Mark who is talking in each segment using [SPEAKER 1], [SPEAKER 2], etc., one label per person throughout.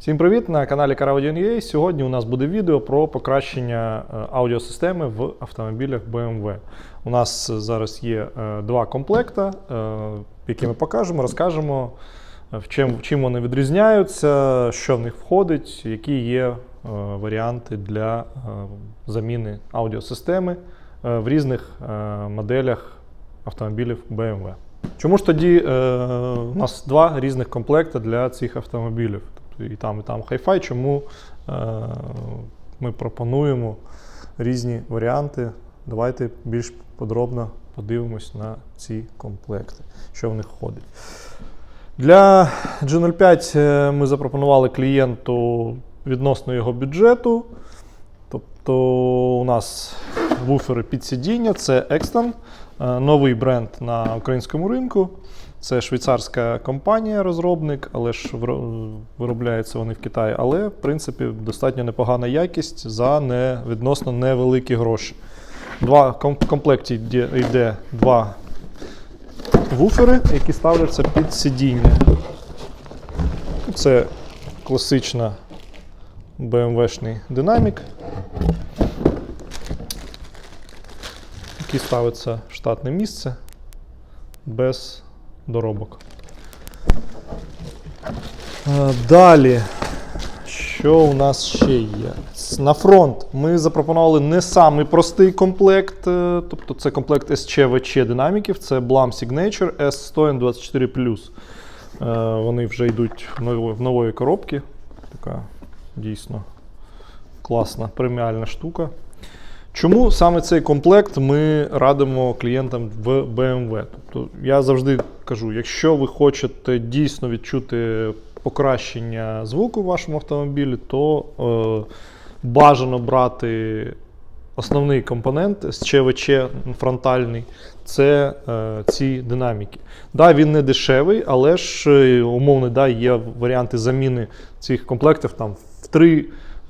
[SPEAKER 1] Всім привіт на каналі CarAudio.ua. Сьогодні у нас буде відео про покращення е, аудіосистеми в автомобілях BMW. У нас зараз є е, два комплекта, е, які ми покажемо, розкажемо, в чим, чим вони відрізняються, що в них входить, які є варіанти для заміни аудіосистеми в різних моделях автомобілів BMW. Чому ж тоді у нас два різних комплекти для цих автомобілів? І там, і там Hi-Fi, чому е, ми пропонуємо різні варіанти? Давайте більш подробно подивимось на ці комплекти, що в них входить. Для G05 е, ми запропонували клієнту відносно його бюджету. Тобто у нас вуфери під сидіння, це Exton, е, новий бренд на українському ринку. Це швейцарська компанія, розробник, але ж виробляються вони в Китаї. Але, в принципі, достатньо непогана якість за не, відносно невеликі гроші. Два в комплекті йде, йде два вуфери, які ставляться під сидіння. Це класична BMW-шний динамік, який ставиться в штатне місце без доробок. Е, Далі, що у нас ще є? На фронт ми запропонували не самий простий комплект, е, тобто це комплект SCVC динаміків, це Blam Signature S100 N24. Е, Вони вже йдуть в нової, коробці. Така дійсно класна преміальна штука. Чому саме цей комплект ми радимо клієнтам в BMW? Тобто я завжди кажу, якщо ви хочете дійсно відчути покращення звуку в вашому автомобілі, то е, бажано брати основний компонент з ЧВЧ фронтальний це е, ці динаміки. Да, він не дешевий, але ж е, умовно да, є варіанти заміни цих комплектів там в 3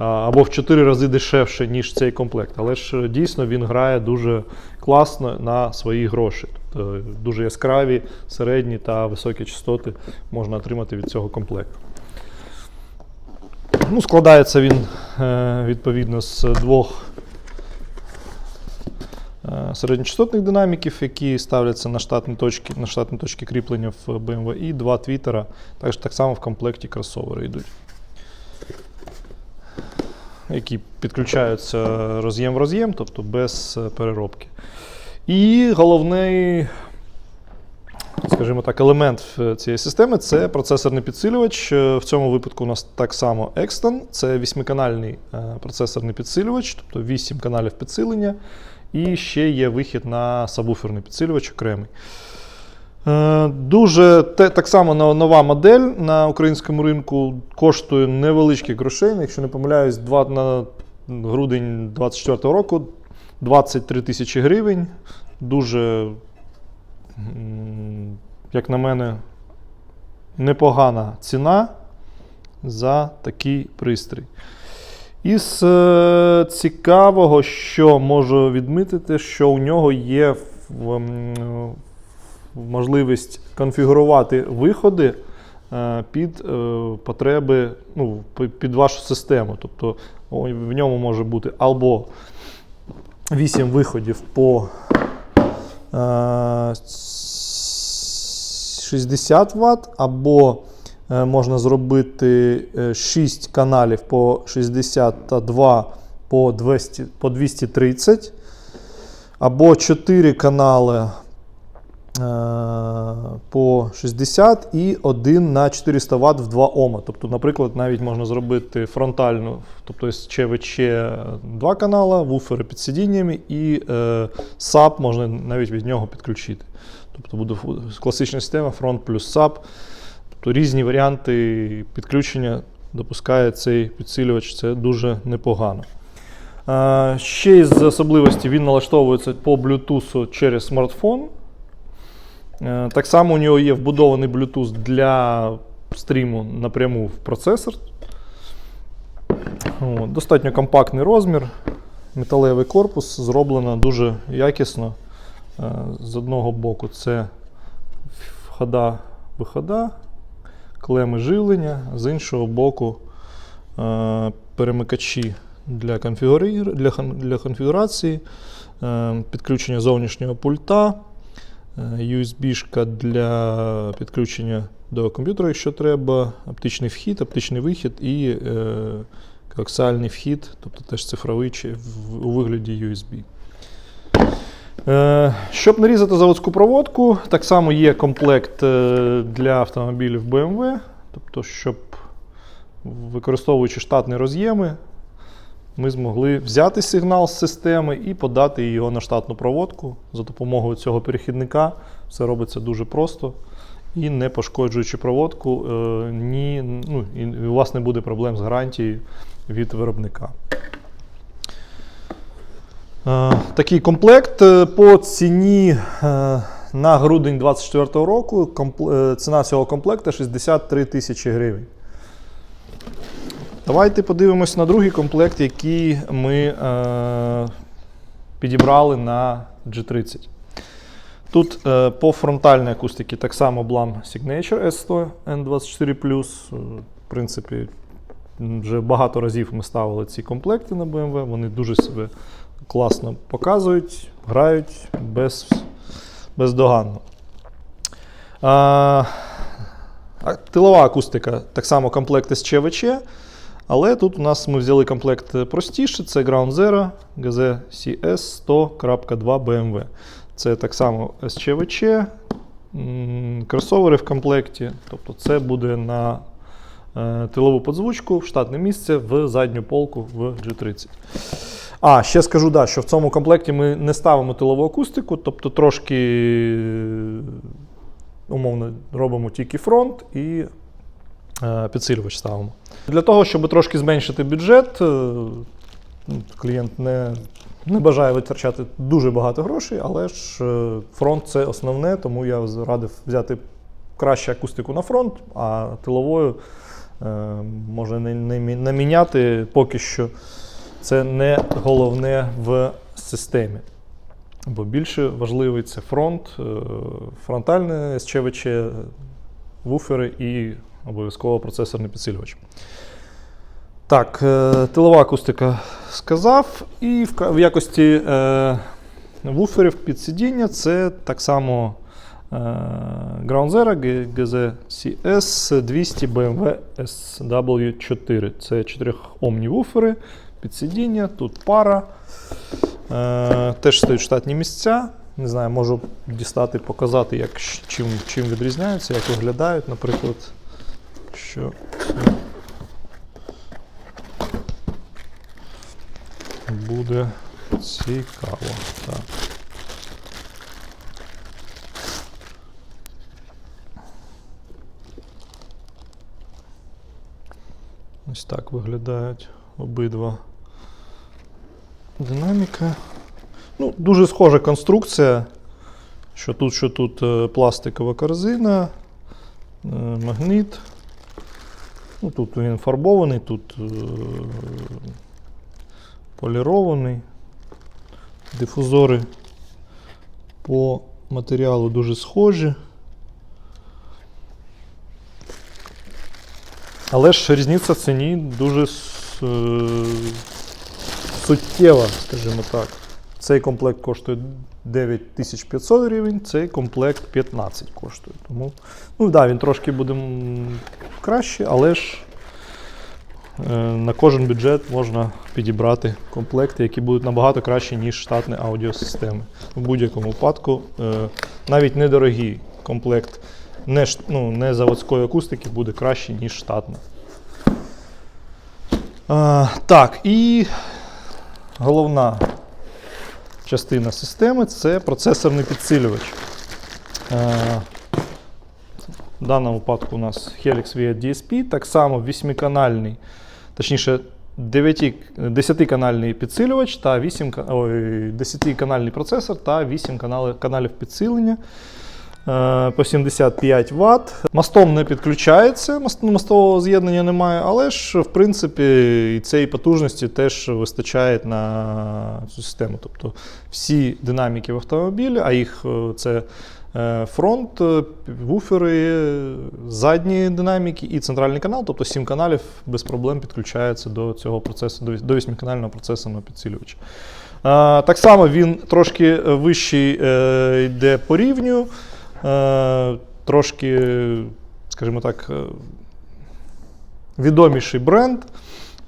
[SPEAKER 1] або в 4 рази дешевше, ніж цей комплект. Але ж е, дійсно він грає дуже класно на свої гроші. Тобто е, дуже яскраві, середні та високі частоти можна отримати від цього комплекту. Ну, складається він е, відповідно з двох середньочастотних динаміків, які ставляться на штатні точки, на штатні точки кріплення в BMW, і два твітера. Також так само в комплекті кросовери йдуть. Які підключаються роз'єм в роз'єм, тобто без е, переробки. І головний, скажімо так, елемент цієї системи це процесорний підсилювач. Е, В цьому випадку у нас так само Exton, це восьмиканальний е, процесорний підсилювач, тобто 8 каналів підсилення. І ще є вихід на сабвуферний підсилювач окремий. Е, Дуже те, так само нова модель на українському ринку коштує невеличких грошей. Якщо не помиляюсь, два, на грудень 2024 року 23 тисячі гривень. Дуже, як на мене, непогана ціна за такий пристрій. Із е, цікавого, що можу відмітити, що у нього є в, можливість конфігурувати виходи е, під е, потреби, ну, під вашу систему. Тобто в ньому може бути або 8 виходів по е, 60 Вт, або е, можна зробити 6 каналів по 60 та 2 по 200, по 230, або 4 канали е, по 60 і один на 400 Вт в 2 Ома. Тобто, наприклад, навіть можна зробити фронтальну, тобто з ЧВЧ два канала, вуфери під сидіннями і е, SAP можна навіть від нього підключити. Тобто буде класична система фронт плюс SAP. Тобто різні варіанти підключення допускає цей підсилювач, це дуже непогано. Е, Ще із особливостей він налаштовується по Bluetooth через смартфон. Е, Так само у нього є вбудований Bluetooth для стріму напряму в процесор. От, Достатньо компактний розмір, металевий корпус, зроблено дуже якісно. Е, З одного боку це входа, вихода, клеми живлення, з іншого боку е, перемикачі для, конфігурації, підключення зовнішнього пульта, USB-шка для підключення до комп'ютера, якщо треба, оптичний вхід, оптичний вихід і е, коаксіальний вхід, тобто теж цифровий чи в, у вигляді USB. Е, Щоб нарізати заводську проводку, так само є комплект е, для автомобілів BMW, тобто, щоб використовуючи штатні роз'єми, ми змогли взяти сигнал з системи і подати його на штатну проводку за допомогою цього перехідника. Все робиться дуже просто і не пошкоджуючи проводку, е, ні, ну, і у вас не буде проблем з гарантією від виробника. Е, Такий комплект е, по ціні на грудень 2024 року. Ціна цього комплекту 63 тисячі гривень. Давайте подивимось на другий комплект, який ми е, підібрали на G30. Тут е, по фронтальній акустиці так само Blam Signature S100 N24. Е, В принципі, вже багато разів ми ставили ці комплекти на BMW. Вони дуже себе класно показують, грають без, бездоганно. А тилова акустика так само комплект ЧВЧ. Але тут у нас ми взяли комплект простіше, це Ground Zero GZ CS 100.2 BMW. Це так само СЧВЧ, кросовери в комплекті. Тобто це буде на е, тилову подзвучку в штатне місце в задню полку в G30. А, ще скажу, да, що в цьому комплекті ми не ставимо тилову акустику, тобто трошки е, умовно робимо тільки фронт і е, підсилювач ставимо. Для того, щоб трошки зменшити бюджет, е, клієнт не, не бажає витрачати дуже багато грошей, але ж е, фронт це основне, тому я радив взяти краще акустику на фронт, а тиловою е, може не, не, не міняти поки що. Це не головне в системі. Бо більше важливий це фронт, е, фронтальне СЧВЧ, вуфери і обов'язково процесорний підсилювач. Так, е, тилова акустика сказав. І в, якості е, вуферів під сидіння це так само е, Ground Zero G- GZ CS 200 BMW SW4. Це 4-омні вуфери під сидіння, тут пара. Теж стоять штатні місця. Не знаю, можу дістати, показати, як, чим, чим відрізняються, як виглядають, наприклад. Що це буде цікаво. Так. Ось так виглядають обидва динаміка. Ну, дуже схожа конструкція. Що тут, що тут е, пластикова корзина, е, магніт. Тут він фарбований, тут е, полірований. Дифузори по матеріалу дуже схожі. Але ж різниця в ціні дуже е, суттєва, скажімо так. Цей комплект коштує 9500 гривень, цей комплект 15 коштує. Тому, ну да, він трошки буде краще, але ж е, на кожен бюджет можна підібрати комплекти, які будуть набагато кращі, ніж штатні аудіосистеми. В будь-якому випадку, е, навіть недорогий комплект не, ну, не заводської акустики буде краще, ніж штатна. Так, і головна частина системи це процесорний підсилювач. Е, В даному випадку у нас Helix VIA DSP, так само 8-канальний, точніше 10-канальний підсилювач та 8, ой, 10-канальний процесор та 8 каналів підсилення. Е, По 75 Вт. Мостом не підключається, мост- мостового з'єднання немає, але ж в принципі і цієї потужності теж вистачає на цю систему. Тобто всі динаміки в автомобілі, а їх е, це Е, Фронт, вуфери, задні динаміки і центральний канал, тобто 7 каналів без проблем підключається до цього процесу, до віс- до 8-канального процесорного підсилювача. Е, Так само він трошки вищий йде по рівню, трошки, скажімо так, е, відоміший бренд.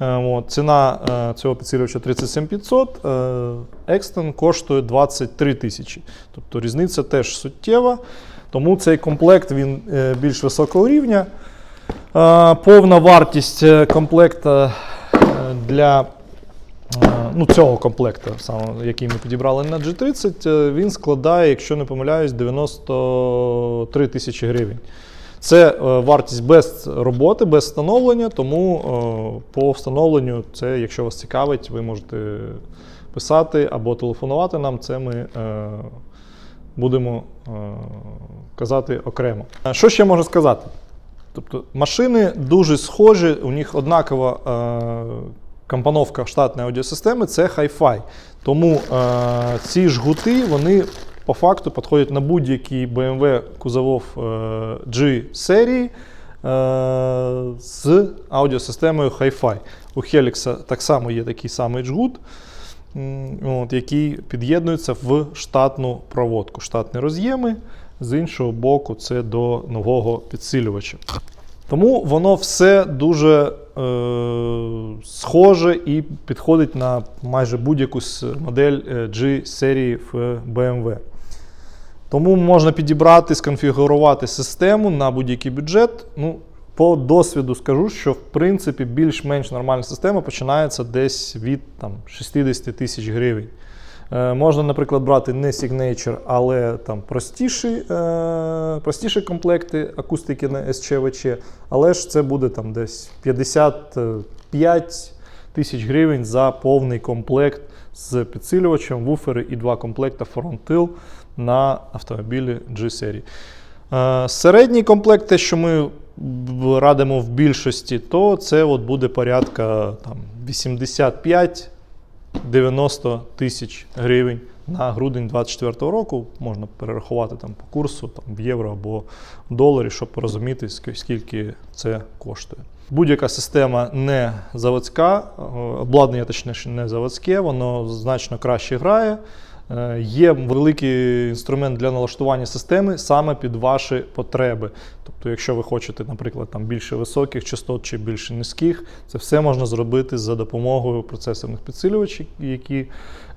[SPEAKER 1] Е, От, ціна е, цього підсилювача 37500, е, Екстен коштує 23 тисячі. Тобто різниця теж суттєва. Тому цей комплект він е, більш високого рівня. Е, Повна вартість е, комплекта е, для е, ну, цього комплекту, який ми підібрали на G30, е, він складає, якщо не помиляюсь, 93 тисячі гривень. Це е, вартість без роботи, без встановлення, тому е, по встановленню, це, якщо вас цікавить, ви можете писати або телефонувати нам. Це ми е, будемо е, казати окремо. Е, Що ще можу сказати? Тобто машини дуже схожі, у них однакова е, компоновка штатної аудіосистеми це Hi-Fi. Тому е, ці жгути вони по факту підходять на будь-який BMW кузовов е, G серії е, з аудіосистемою Hi-Fi. У Helix так само є такий самий жгут, от, який під'єднується в штатну проводку, штатні роз'єми. З іншого боку, це до нового підсилювача. Тому воно все дуже е, схоже і підходить на майже будь-яку модель е, G серії в BMW. Тому можна підібрати, сконфігурувати систему на будь-який бюджет. Ну, по досвіду скажу, що в принципі більш-менш нормальна система починається десь від там, 60 тисяч гривень. Е, можна, наприклад, брати не Signature, але там простіші, е, простіші комплекти акустики на СЧВЧ, але ж це буде там десь 55 тисяч гривень за повний комплект з підсилювачем, вуфери і два комплекта фронт-тил на автомобілі G-серії. Е, Середній комплект, те, що ми радимо в більшості, то це от буде порядка там, 85-90 тисяч гривень на грудень 2024 року. Можна перерахувати там, по курсу там, в євро або в доларі, щоб порозуміти, скільки це коштує. Будь-яка система не заводська, е, обладнання точніше не заводське, воно значно краще грає. Е, Є великий інструмент для налаштування системи саме під ваші потреби. Тобто, якщо ви хочете, наприклад, там більше високих частот чи більше низьких, це все можна зробити за допомогою процесорних підсилювачів, які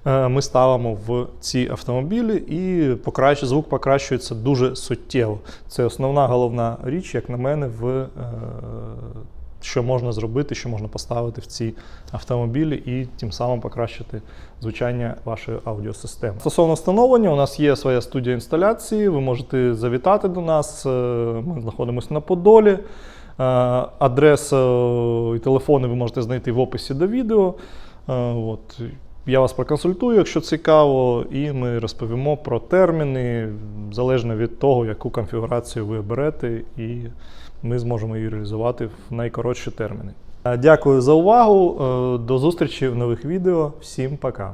[SPEAKER 1] е, ми ставимо в ці автомобілі, і покращ... звук покращується дуже суттєво. Це основна головна річ, як на мене, в е, що можна зробити, що можна поставити в ці автомобілі і тим самим покращити звучання вашої аудіосистеми. Стосовно встановлення, у нас є своя студія інсталяції. Ви можете завітати до нас. е, Ми знаходимося на Подолі. Е, Адресу і телефони ви можете знайти в описі до відео. Е, От. Я вас проконсультую, якщо цікаво, і ми розповімо про терміни, залежно від того, яку конфігурацію ви оберете, і ми зможемо її реалізувати в найкоротші терміни. Дякую за увагу. е, До зустрічі в нових відео. Всім пока.